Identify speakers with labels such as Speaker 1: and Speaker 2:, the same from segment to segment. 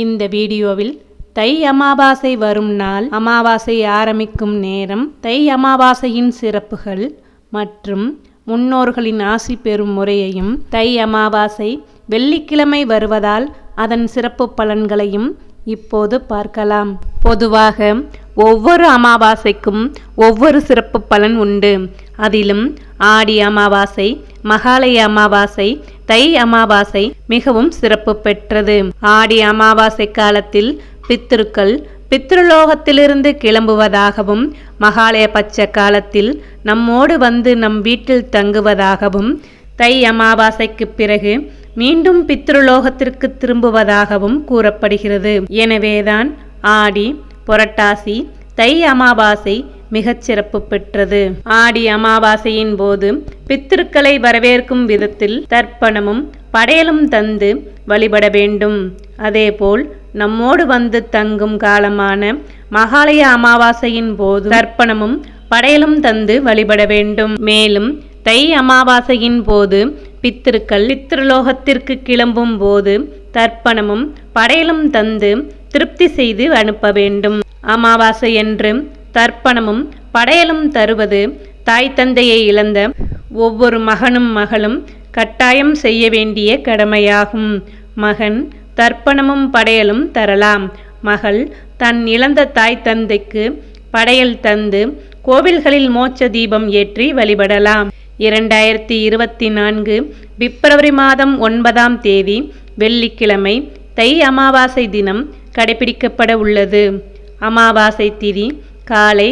Speaker 1: இந்த வீடியோவில் தை அமாவாசை வரும் நாள் அமாவாசை ஆரம்பிக்கும் நேரம் தை அமாவாசையின் சிறப்புகள் மற்றும் முன்னோர்களின் ஆசி பெறும் முறையையும் தை அமாவாசை வெள்ளிக்கிழமை வருவதால் அதன் சிறப்பு பலன்களையும் இப்போது பார்க்கலாம். பொதுவாக ஒவ்வொரு அமாவாசைக்கும் ஒவ்வொரு சிறப்பு பலன் உண்டு. அதிலும் ஆடி அமாவாசை மகாலய அமாவாசை தை அமாவாசை மிகவும் சிறப்பு பெற்றது. ஆடி அமாவாசை காலத்தில் பித்திருக்கள் பித்ருலோகத்திலிருந்து கிளம்புவதாகவும் மகாலய பட்ச காலத்தில் நம்மோடு வந்து நம் வீட்டில் தங்குவதாகவும் தை அமாவாசைக்கு பிறகு மீண்டும் பித்ருலோகத்திற்கு திரும்புவதாகவும் கூறப்படுகிறது. எனவேதான் ஆடி புரட்டாசி தை அமாவாசை மிகச் சிறப்பு பெற்றது. ஆடி அமாவாசையின் போது பித்திருக்களை வரவேற்கும் விதத்தில் தர்ப்பணமும் படையலும் தந்து வழிபட வேண்டும். அதேபோல் நம்மோடு வந்து தங்கும் காலமான மகாலய அமாவாசையின் போது தர்ப்பணமும் படையலும் தந்து வழிபட வேண்டும். மேலும் தை அமாவாசையின் போது பித்திருக்கள் பித்ருலோகத்திற்கு கிளம்பும் போது தர்ப்பணமும் படையலும் தந்து திருப்தி செய்து அனுப்ப வேண்டும். அமாவாசை என்று தர்ப்பணமும் படையலும் தருவது தாய் தந்தையை இழந்த ஒவ்வொரு மகனும் மகளும் கட்டாயம் செய்ய வேண்டிய கடமையாகும். மகன் தர்ப்பணமும் படையலும் தரலாம். மகள் தன் இழந்த தாய் தந்தைக்கு படையல் தந்து கோவில்களில் மோட்ச தீபம் ஏற்றி வழிபடலாம். இரண்டாயிரத்தி இருபத்தி நான்கு பிப்ரவரி மாதம் ஒன்பதாம் தேதி வெள்ளிக்கிழமை தை அமாவாசை தினம் கடைபிடிக்கப்பட உள்ளது. அமாவாசை திதி காலை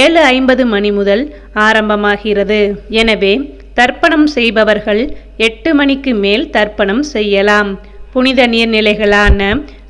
Speaker 1: ஏழு ஐம்பது மணி முதல் ஆரம்பமாகிறது. எனவே தர்ப்பணம் செய்பவர்கள் எட்டு மணிக்கு மேல் தர்ப்பணம் செய்யலாம். புனித நீர்நிலைகளான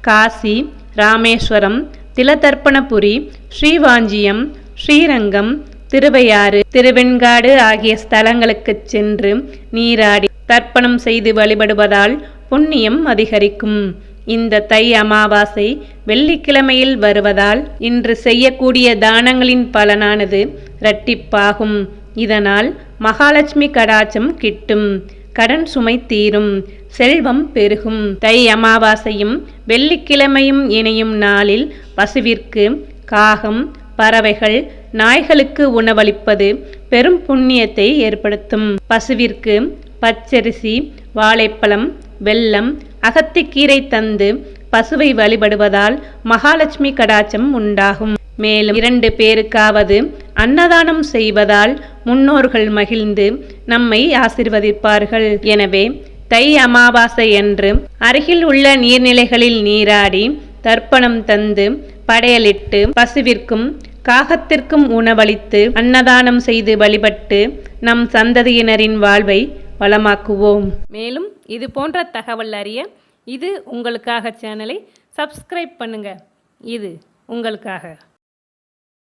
Speaker 1: காசி ராமேஸ்வரம் திலதர்ப்பணபுரி ஸ்ரீவாஞ்சியம் ஸ்ரீரங்கம் திருவையாறு திருவெண்காடு ஆகிய ஸ்தலங்களுக்கு சென்று நீராடி தர்ப்பணம் செய்து வழிபடுவதால் புண்ணியம் அதிகரிக்கும். இந்த தை அமாவாசை வெள்ளிக்கிழமையில் வருவதால் இன்று செய்யக்கூடிய தானங்களின் பலனானது இரட்டிப்பாகும். இதனால் மகாலட்சுமி கடாச்சம் கிட்டும் கடன் சுமை தீரும் செல்வம் பெருகும். தை அமாவாசையும் வெள்ளிக்கிழமையும் இணையும் நாளில் பசுவிற்கு காகம் பறவைகள் நாய்களுக்கு உணவளிப்பது பெரும் புண்ணியத்தை ஏற்படுத்தும். பசுவிற்கு பச்சரிசி வாழைப்பழம் வெல்லம் அகத்திக்கீரை தந்து பசுவை வழிபடுவதால் மகாலட்சுமி கடாச்சம் உண்டாகும். மேலும் இரண்டு பேருக்காவது அன்னதானம் செய்வதால் முன்னோர்கள் மகிழ்ந்து நம்மை ஆசிர்வதிப்பார்கள். எனவே தை அமாவாசை என்று அருகில் உள்ள நீர்நிலைகளில் நீராடி தர்ப்பணம் தந்து படையலிட்டு பசுவிற்கும் காகத்திற்கும் உணவளித்து அன்னதானம் செய்து வழிபட்டு நம் சந்ததியினரின் வாழ்வை வளமாக்குவோம். மேலும் இது போன்ற தகவல் அறிய இது உங்களுக்காக சேனலை சப்ஸ்கிரைப் பண்ணுங்கள் இது உங்களுக்காக.